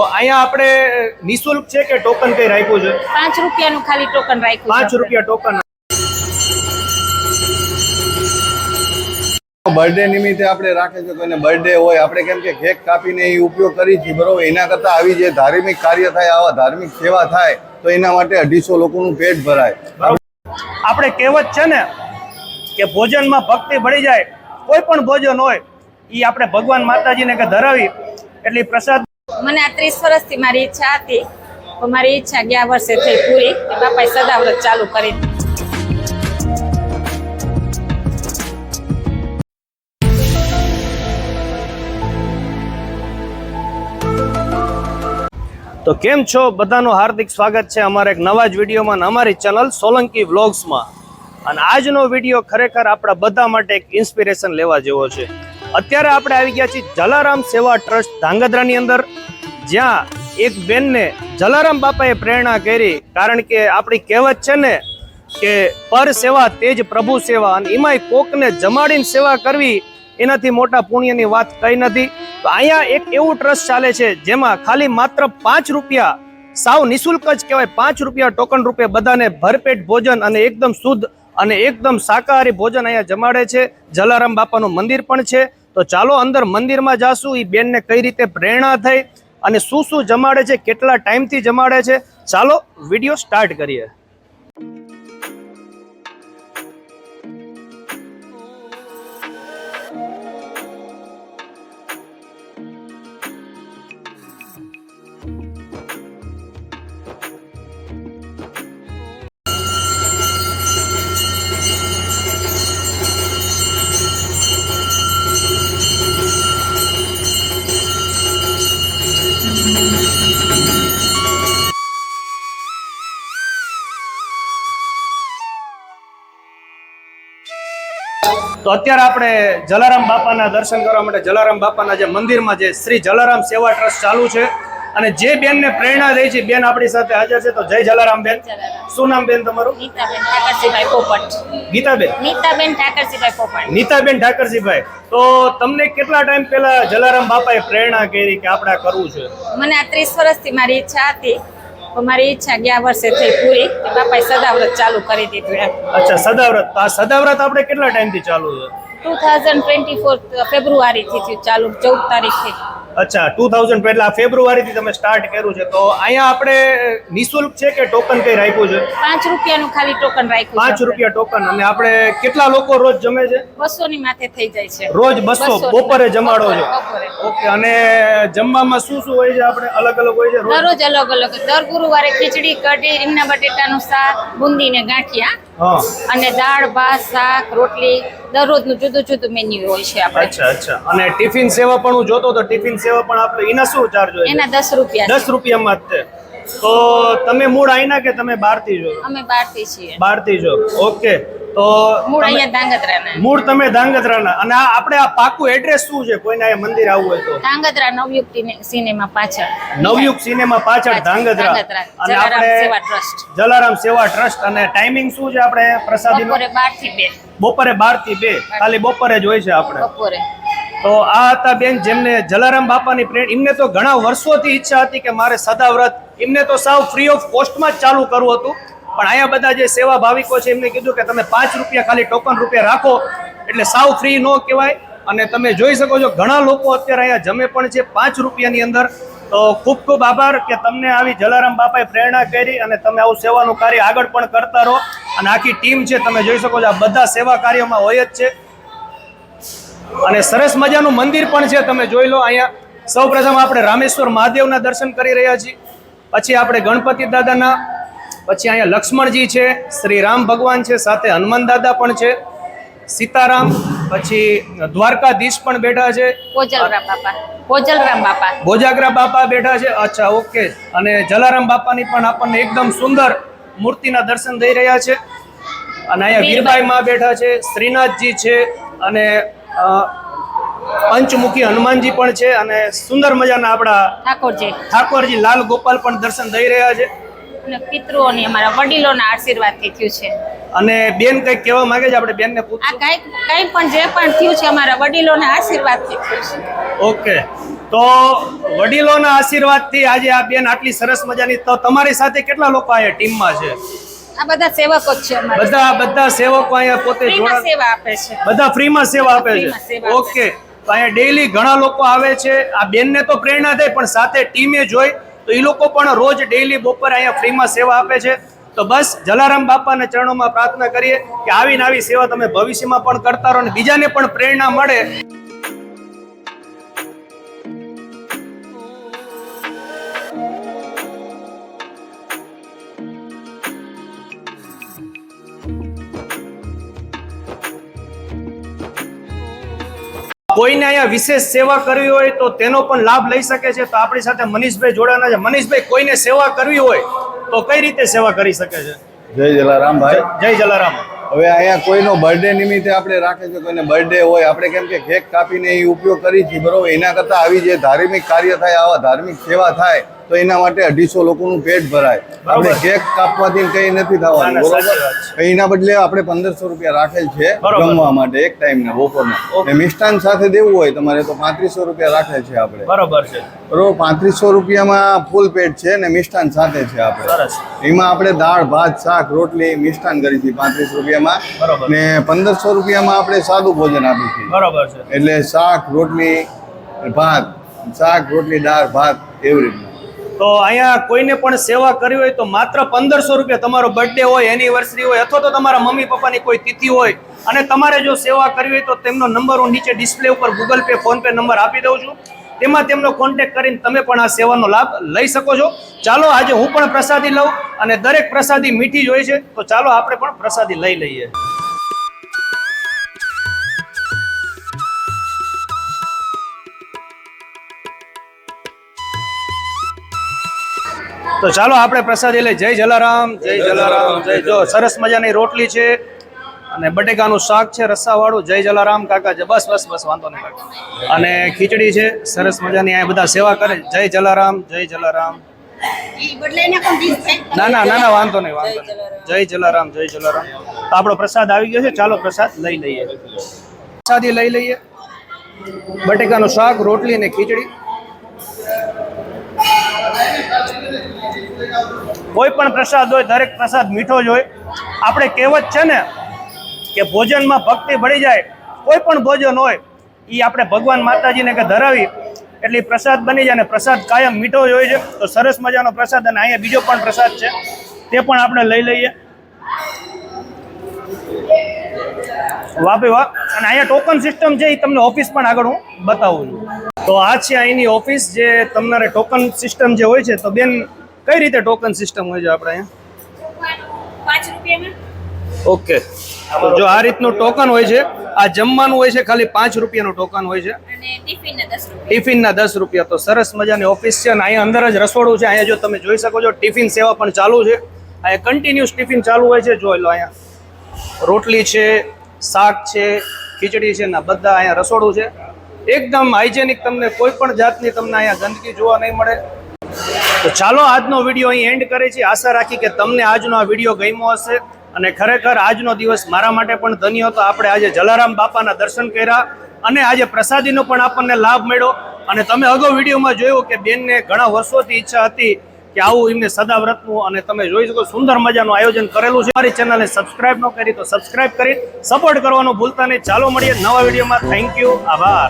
અહીંયા આપણે નિશુલ્ક છે કે ટોકન કઈ રાખ્યું છે? પાંચ રૂપિયાનું ખાલી ટોકન રાખ્યું પાંચ રૂપિયા ટોકન બર્થડે નિમિત્તે આપણે રાખે છે કોઈને બર્થડે હોય આપણે કેમ કે કેક કાપીને એ ઉપયોગ કરી છીએ બરોબર? એના કરતાં આવી જે ધાર્મિક કાર્ય થાય આવા ધાર્મિક સેવા થાય તો એના માટે અઢીસો લોકોનું પેટ ભરાય. આપણે કહેવત છે ને કે ભોજનમાં ભક્તિ ભળી જાય કોઈ પણ ભોજન હોય એ આપણે ભગવાન માતાજીને કે ધરાવી એટલે પ્રસાદ મને આ ત્રીસ વર્ષથી મારી ઈચ્છા હતી મારી ઈચ્છા ગયા વર્ષે થઈ પૂરી બાપાએ સદાવ્રત ચાલુ કરી તો કેમ છો? બધાનું હાર્દિક સ્વાગત છે અમારા એક નવા જ વિડીયોમાં અમારી ચેનલ સોલંકી વ્લોગ્સમાં. અને આજનો વીડિયો ખરેખર આપણા બધા માટે એક ઇન્સ્પિરેશન લેવા જેવો છે. અત્યારે આપણે આવી ગયા છીએ જલારામ સેવા ટ્રસ્ટ ધાંગધ્રાની અંદર. જ્યાં એક બેનને જલારામ બાપાએ પ્રેરણા કરી, કારણ કે આપણી કહેવત છે ને કે પર સેવા તેજ પ્રભુ સેવા, અને એમાંય કોકને જમાડીને સેવા કરવી, એનાથી મોટા પુણ્યની વાત કઈ નથી. તો અહીંયા એક એવું ટ્રસ્ટ ચાલે છે, જેમાં ખાલી માત્ર પાંચ રૂપિયા, સાવ નિઃશુલ્ક જ કહેવાય, પાંચ રૂપિયા ટોકન રૂપે બધાને ભરપેટ ભોજન અને એકદમ શુદ્ધ અને એકદમ શાકાહારી ભોજન અહીંયા જમાડે છે. જલારામ બાપાનું મંદિર પણ છે. તો ચાલો અંદર મંદિરમાં જાશું એ બેનને કઈ રીતે પ્રેરણા થઈ અને શું શું જમાડે છે કેટલા ટાઈમથી જમાડે છે ચાલો વીડિયો સ્ટાર્ટ કરીએ. તો અત્યારે આપણે જલારામ બાપાના દર્શન કરવા માટે જલારામ બાપાના જે મંદિરમાં જે શ્રી જલારામ સેવા ટ્રસ્ટ ચાલુ છે અને જે બેનને પ્રેરણા દે છે બેન આપણી સાથે હાજર છે તો જય જલારામ બેન. શું નામ બેન તમારું? નીતાબેન ઠાકરજીભાઈ પોપટ. ગીતાબેન નીતાબેન ઠાકરજીભાઈ પોપટ. નીતાબેન ઠાકરજીભાઈ. તો તમને કેટલા ટાઈમ પહેલા જલારામ બાપાએ પ્રેરણા કરી કે આપણે કરવું છે મને આ ત્રીસ વર્ષથી મારી ઈચ્છા હતી. તો મારી ઈચ્છા ગયા વર્ષે થઈ પૂરી. કે બાપાએ સદાવ્રત ચાલુ કરી દીધું એમ. અચ્છા સદાવ્રત. આ સદાવ્રત આપણે કેટલા ટાઈમથી ચાલુ છે? ટુ થાઉઝન્ડ ટ્વેન્ટી ફોર ફેબ્રુઆરીથી થયું ચાલુ ચૌદ તારીખથી અચ્છા ટુ થાઉઝન્ડ પહેલા ફેબ્રુઆરીથી તમે સ્ટાર્ટ કર્યું છે. તો અહીંયા આપણે નિશુલ્ક છે કે ટોકન કઈ રાખ્યું છે? પાંચ રૂપિયાનું ખાલી ટોકન રાખ્યું પાંચ રૂપિયા ટોકન અને આપણે કેટલા લોકો રોજ જમે છે? બસો ની માથે થઈ જાય છે. રોજ બસો બપોરે જમાડો છો? ઓકે અને જમવામાં શું શું હોય છે આપણે? અલગ અલગ હોય છે રોજ? દરરોજ અલગ અલગ. દર ગુરુવારે ખીચડી કઢી રીંગણા બટેટાનું શાક બુંદી ને ગાંઠિયા અને દાળ ભાત શાક રોટલી. દરરોજનું જુદું જુદું મેન્યુ હોય છે આપણે. અચ્છા અચ્છા. અને ટિફિન સેવા પણ હું જોતો તો ટિફિન સેવા પણ આપણે એના શું ચાર્જ હોય એના દસ રૂપિયા દસ રૂપિયામાં જ છે. તો તમે મૂળ આઈના કે તમે બહારથી જો અમે બહારથી છીએ. બહારથી જો ઓકે. તો મૂળ અહીંયા ધાંગધ્રાના. મૂળ તમે ધાંગધ્રાના. અને આ આપણે આ પાકું એડ્રેસ શું છે? કોઈને આ મંદિર આવવું હોય તો. ધાંગધ્રા નવયુગ સિનેમા પાછળ. નવયુગ સિનેમા પાછળ ધાંગધ્રા. અને આપણે સેવા ટ્રસ્ટ. જલારામ સેવા ટ્રસ્ટ. અને ટાઈમિંગ શું છે આપણે પ્રસાદી બપોરે 12 થી બે. બપોરે 12 થી 2 ખાલી બપોરે જ હોય છે આપણે. બપોરે. તો આ હતા બેન જેમને જલારામ બાપાની પ્રેરણા એમને તો ઘણા વર્ષોથી ઈચ્છા હતી કે મારે સદાવ્રત એમને તો સાવ ફ્રી ઓફ કોસ્ટમાં જ ચાલુ કરવું હતું. પણ અહીંયા બધા જે સેવા ભાવિકો છે, એમને કીધું કે તમે પાંચ રૂપિયા ખાલી ટોકન રૂપિયા રાખો, એટલે સાવ ફ્રી ન કહેવાય. અને તમે જોઈ શકો છો, ઘણા લોકો અત્યારે અહીંયા જમે પણ છે પાંચ રૂપિયાની અંદર. તો ખૂબ ખૂબ આભાર કે તમને આવી જલારામ બાપાએ પ્રેરણા કરી અને તમે આવું સેવાનું કાર્ય આગળ પણ કરતા રહો. અને આખી ટીમ છે, તમે જોઈ શકો છો, આ બધા સેવા કાર્યોમાં હોય જ છે. અને સરસ મજાનું મંદિર પણ છે તમે જોઈ લો અહીંયા. સૌપ્રથમ આપણે રામેશ્વર મહાદેવના દર્શન કરી રહ્યા છીએ. પછી આપણે ગણપતિ દાદાના પછી અહીંયા લક્ષ્મણજી છે શ્રી રામ ભગવાન છે સાથે હનુમાન દાદા પણ છે સીતારામ પછી દ્વારકાધીશ પણ બેઠા છે. કોજલરામ બાપા ભોજાગરા બાપા બેઠા છે. અચ્છા ઓકે. અને જલારામ બાપાની પણ આપણને એકદમ સુંદર મૂર્તિના દર્શન થઈ રહ્યા છે. અને અહીંયા વીરબાઈ માં બેઠા છે શ્રીનાથજી છે અને પંચમુખી હનુમાનજી પણ છે અને સુંદર મજાના આપણા ઠાકોરજી. ઠાકોરજી લાલ ગોપાલ પણ દર્શન થઈ રહ્યા છે. અને પિતૃઓની અમારા વડીલોના આશીર્વાદથી થયું છે. અને બેન કંઈક કહેવા માંગે છે? આપણે બેનને પૂછ આ કઈ કંઈ પણ જે પણ થયું છે અમારા વડીલોના આશીર્વાદથી થયું છે. ઓકે. તો વડીલોના આશીર્વાદથી આજે આ બેન આટલી સરસ મજાની તો તમારી સાથે કેટલા લોકો આ ટીમમાં છે? આ બધા સેવકો જ છે અમારા. બધા બધા સેવકો અહીંયા પોતે જોડા સેવા આપે છે. બધા ફ્રીમાં સેવા આપે છે. ઓકે. તો અહીંયા ડેઈલી ઘણા લોકો આવે છે. આ બેનને તો પ્રેરણા દે પણ સાથે ટીમે જોઈ. તો એ લોકો પણ રોજ ડેઈલી બપોરે અહીંયા ફ્રીમાં સેવા આપે છે. તો બસ જલારામ બાપાના ચરણોમાં પ્રાર્થના કરીએ કે આવી ને આવી સેવા તમે ભવિષ્યમાં પણ કરતા રહો અને બીજાને પણ પ્રેરણા મળે. કોઈને અહીંયા વિશેષ સેવા કરવી હોય તો તેનો પણ લાભ લઈ શકે છે. તો આપણી સાથે મનીષભાઈ જોડાના છે. મનીષભાઈ કોઈને સેવા કરવી હોય તો કઈ રીતે સેવા કરી શકે છે? જય જલારામ ભાઈ. જય જલારામ. હવે અહીંયા કોઈનો બર્થડે નિમિત્તે આપણે રાખે છે કોઈને બર્થડે હોય આપણે કેમ કે કેક કાપીને એ ઉપયોગ કરી છીએ બરોબર? એના કરતાં આવી જે ધાર્મિક કાર્ય થાય આવા ધાર્મિક સેવા થાય તો એના માટે અઢીસો લોકોનું પેટ ભરાય. આપણે કેક કાપવાથી કંઈ નથી થવાનું બરોબર? એના બદલે આપણે પંદરસો રૂપિયા રાખેલ છે. જમવા માટે એક ટાઈમના બપોરના. ને મિષ્ટાન સાથે દેવું હોય તમારે તો પાંત્રીસો રૂપિયા રાખેલ છે આપણે. બરોબર છે. બરોબર પાંત્રીસો રૂપિયામાં ફૂલ પેટ છે ને મિષ્ટાન સાથે છે આપણે. એમાં આપણે દાળ ભાત શાક રોટલી મિષ્ટાન કરી હતી પાંત્રીસ રૂપિયામાં. ને પંદરસો રૂપિયામાં આપણે સાદું ભોજન આપી છીએ બરોબર છે. એટલે શાક રોટલી ભાત શાક રોટલી દાળ ભાત એવી રીતના. તો અહીંયા કોઈને પણ સેવા કરવી હોય તો માત્ર પંદરસો રૂપિયા તમારો બર્થડે હોય એનિવર્સરી હોય, અથવા તો તમારા મમ્મી પપ્પાની કોઈ તિથિ હોય, અને તમારે જો સેવા કરવી હોય તો તેમનો નંબર હું નીચે ડિસ્પ્લે ઉપર Google Pay PhonePe number આપી દઉં છું. તેમાં તેમનો કોન્ટેક્ટ કરીને તમે પણ આ સેવાનો લાભ લઈ શકો છો. ચાલો, આજે હું પણ પ્રસાદી લઉં અને દરેક પ્રસાદી મીઠી જ હોય છે. તો ચાલો, આપણે પણ પ્રસાદી લઈ લઈએ. તો ચાલો આપણે પ્રસાદી લઈ જય જલારામ જય જલારામ. જય જો સરસ મજાની રોટલી છે અને બટેકાનું શાક છે રસ્સાવાળું જય જલારામ કાકા છે બસ બસ બસ વાંધો નહીં કાકા. અને ખીચડી છે સરસ મજાની. અહીંયા બધા સેવા કરે. જય જલારામ જય જલારામ. ના ના ના ના વાંધો નહીં વાંધો નહીં. જય જલારામ જય જલારામ. તો આપણો પ્રસાદ આવી ગયો છે. ચાલો પ્રસાદ લઈ લઈએ. પ્રસાદી લઈ લઈએ. બટેકાનું શાક રોટલી અને ખીચડી. કોઈ પણ પ્રસાદ હોય, દરેક પ્રસાદ મીઠો જ હોય. આપણે કહેવત છે ને કે ભોજનમાં ભક્તિ ભળી જાય, કોઈ પણ ભોજન હોય એ આપણે ભગવાન માતાજીને કે ધરાવી, એટલે પ્રસાદ બની જાય અને પ્રસાદ કાયમ મીઠો જ હોય છે. તો સરસ મજાનો પ્રસાદ અને અહીંયા બીજો પણ પ્રસાદ છે, તે પણ આપણે લઈ લઈએ. વાહ ભાઈ વાહ. અને અહીંયા ટોકન સિસ્ટમ છે એ તમને ઓફિસ પણ આગળ હું બતાવું છું. તો આ છે અહીંની ઓફિસ જે તમારે ટોકન સિસ્ટમ જે હોય છે, તો બેન કઈ રીતે ટોકન સિસ્ટમ હોય છે આપણે અહીંયા? ઓકે. જો આ રીતનું ટોકન હોય છે, આ જમવાનું હોય છે, ખાલી પાંચ રૂપિયાનું ટોકન હોય છે. ટિફિનના દસ રૂપિયા. તો સરસ મજાની ઓફિસ છે અને અહીંયા અંદર જ રસોડું છે. અહીંયા જો તમે જોઈ શકો છો, ટિફિન સેવા પણ ચાલુ છે. અહીંયા કન્ટિન્યુઅસ ટિફિન ચાલુ હોય છે. જોઈ લો અહીંયા. રોટલી છે, શાક છે, ખીચડી છે, ને બધા અહીંયા રસોડું છે. એકદમ હાઇજેનિક તમને કોઈ પણ જાતની તમને અહીંયા ગંદકી જોવા નહીં મળે. તો ચાલો આજનો વીડિયો અહીં એન્ડ કરે છે આશા રાખી કે તમને આજનો આ વીડિયો ગમ્યો હશે અને ખરેખર આજનો દિવસ મારા માટે પણ ધન્ય હતો. આપણે આજે જલારામ બાપાના દર્શન કર્યા અને આજે પ્રસાદીનો પણ આપણને લાભ મળ્યો. અને તમે અગાઉ વિડીયોમાં જોયું કે બેનને ઘણા વર્ષોથી ઈચ્છા હતી કે આવું એમને સદાવ્રતનું અને તમે જોઈ શકો સુંદર મજાનું આયોજન કરેલું છે. મારી ચેનલને સબસ્ક્રાઇબ ન કરી તો સબસ્ક્રાઇબ કરી. સપોર્ટ કરવાનું ભૂલતા નહીં. ચાલો મળીએ નવા વિડીયોમાં. થેન્ક યુ આભાર.